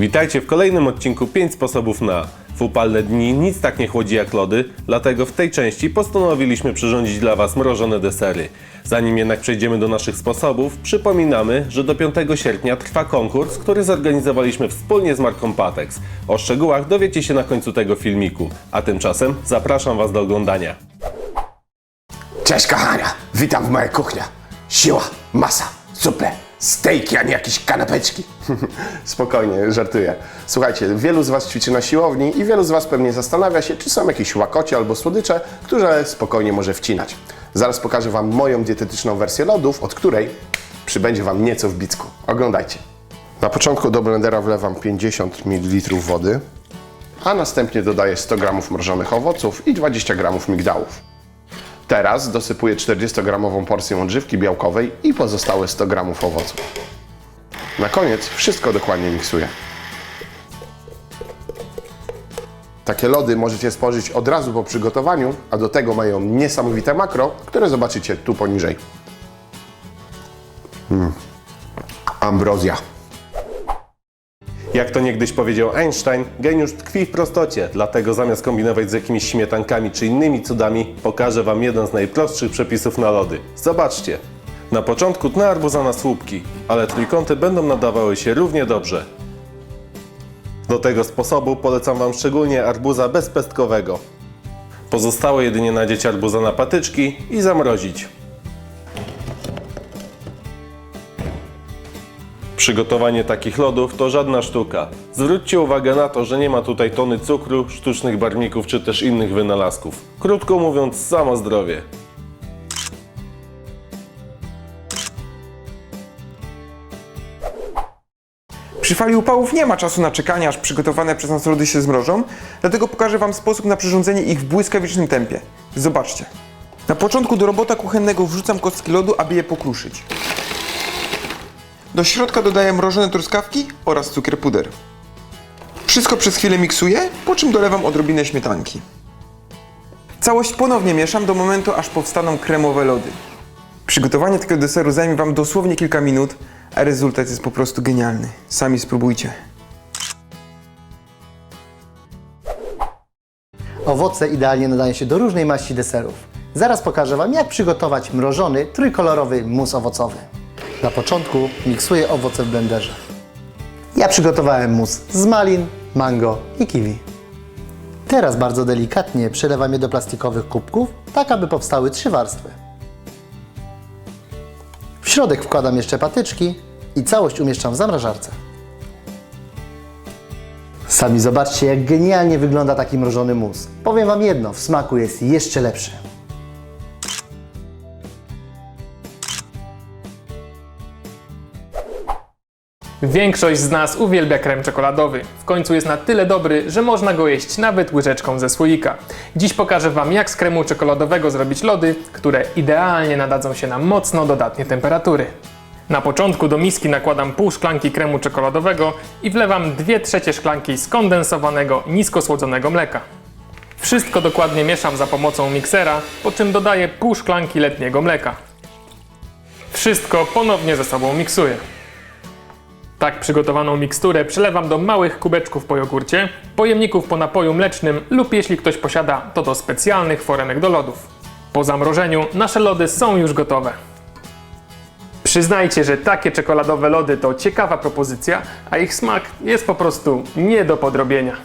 Witajcie w kolejnym odcinku 5 sposobów na. W upalne dni nic tak nie chłodzi jak lody, dlatego w tej części postanowiliśmy przyrządzić dla Was mrożone desery. Zanim jednak przejdziemy do naszych sposobów, przypominamy, że do 5 sierpnia trwa konkurs, który zorganizowaliśmy wspólnie z marką Patex. O szczegółach dowiecie się na końcu tego filmiku, a tymczasem zapraszam Was do oglądania. Cześć kochania, witam w mojej kuchni. Siła, masa, suple, stejki, a nie jakieś kanapeczki. Spokojnie, żartuję. Słuchajcie, wielu z Was ćwiczy na siłowni i wielu z Was pewnie zastanawia się, czy są jakieś łakocie albo słodycze, które spokojnie może wcinać. Zaraz pokażę Wam moją dietetyczną wersję lodów, od której przybędzie Wam nieco w bicku. Oglądajcie. Na początku do blendera wlewam 50 ml wody, a następnie dodaję 100 g mrożonych owoców i 20 g migdałów. Teraz dosypuję 40-gramową porcję odżywki białkowej i pozostałe 100 g owoców. Na koniec wszystko dokładnie miksuję. Takie lody możecie spożyć od razu po przygotowaniu, a do tego mają niesamowite makro, które zobaczycie tu poniżej. Mm. Ambrozja. Jak to niegdyś powiedział Einstein, geniusz tkwi w prostocie, dlatego zamiast kombinować z jakimiś śmietankami czy innymi cudami, pokażę Wam jeden z najprostszych przepisów na lody. Zobaczcie. Na początku tnę arbuza na słupki, ale trójkąty będą nadawały się równie dobrze. Do tego sposobu polecam Wam szczególnie arbuza bezpestkowego. Pozostało jedynie nadzieć arbuza na patyczki i zamrozić. Przygotowanie takich lodów to żadna sztuka. Zwróćcie uwagę na to, że nie ma tutaj tony cukru, sztucznych barwników czy też innych wynalazków. Krótko mówiąc, samo zdrowie. Przy fali upałów nie ma czasu na czekanie, aż przygotowane przez nas lody się zmrożą, dlatego pokażę Wam sposób na przyrządzenie ich w błyskawicznym tempie. Zobaczcie. Na początku do robota kuchennego wrzucam kostki lodu, aby je pokruszyć. Do środka dodaję mrożone truskawki oraz cukier puder. Wszystko przez chwilę miksuję, po czym dolewam odrobinę śmietanki. Całość ponownie mieszam do momentu, aż powstaną kremowe lody. Przygotowanie takiego deseru zajmie Wam dosłownie kilka minut, a rezultat jest po prostu genialny. Sami spróbujcie. Owoce idealnie nadają się do różnej maści deserów. Zaraz pokażę Wam, jak przygotować mrożony, trójkolorowy mus owocowy. Na początku miksuję owoce w blenderze. Ja przygotowałem mus z malin, mango i kiwi. Teraz bardzo delikatnie przelewam je do plastikowych kubków, tak aby powstały trzy warstwy. W środek wkładam jeszcze patyczki i całość umieszczam w zamrażarce. Sami zobaczcie, jak genialnie wygląda taki mrożony mus. Powiem Wam jedno, w smaku jest jeszcze lepszy. Większość z nas uwielbia krem czekoladowy. W końcu jest na tyle dobry, że można go jeść nawet łyżeczką ze słoika. Dziś pokażę Wam, jak z kremu czekoladowego zrobić lody, które idealnie nadadzą się na mocno dodatnie temperatury. Na początku do miski nakładam pół szklanki kremu czekoladowego i wlewam 2 trzecie szklanki skondensowanego, nisko słodzonego mleka. Wszystko dokładnie mieszam za pomocą miksera, po czym dodaję pół szklanki letniego mleka. Wszystko ponownie ze sobą miksuję. Tak przygotowaną miksturę przelewam do małych kubeczków po jogurcie, pojemników po napoju mlecznym lub jeśli ktoś posiada, to do specjalnych forenek do lodów. Po zamrożeniu nasze lody są już gotowe. Przyznajcie, że takie czekoladowe lody to ciekawa propozycja, a ich smak jest po prostu nie do podrobienia.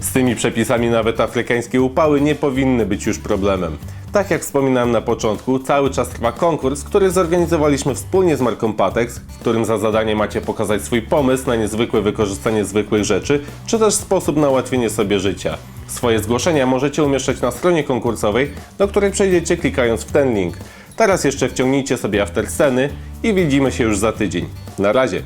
Z tymi przepisami nawet afrykańskie upały nie powinny być już problemem. Tak jak wspominałem na początku, cały czas trwa konkurs, który zorganizowaliśmy wspólnie z marką Patex, w którym za zadanie macie pokazać swój pomysł na niezwykłe wykorzystanie zwykłych rzeczy, czy też sposób na ułatwienie sobie życia. Swoje zgłoszenia możecie umieszczać na stronie konkursowej, do której przejdziecie klikając w ten link. Teraz jeszcze wciągnijcie sobie after sceny i widzimy się już za tydzień. Na razie!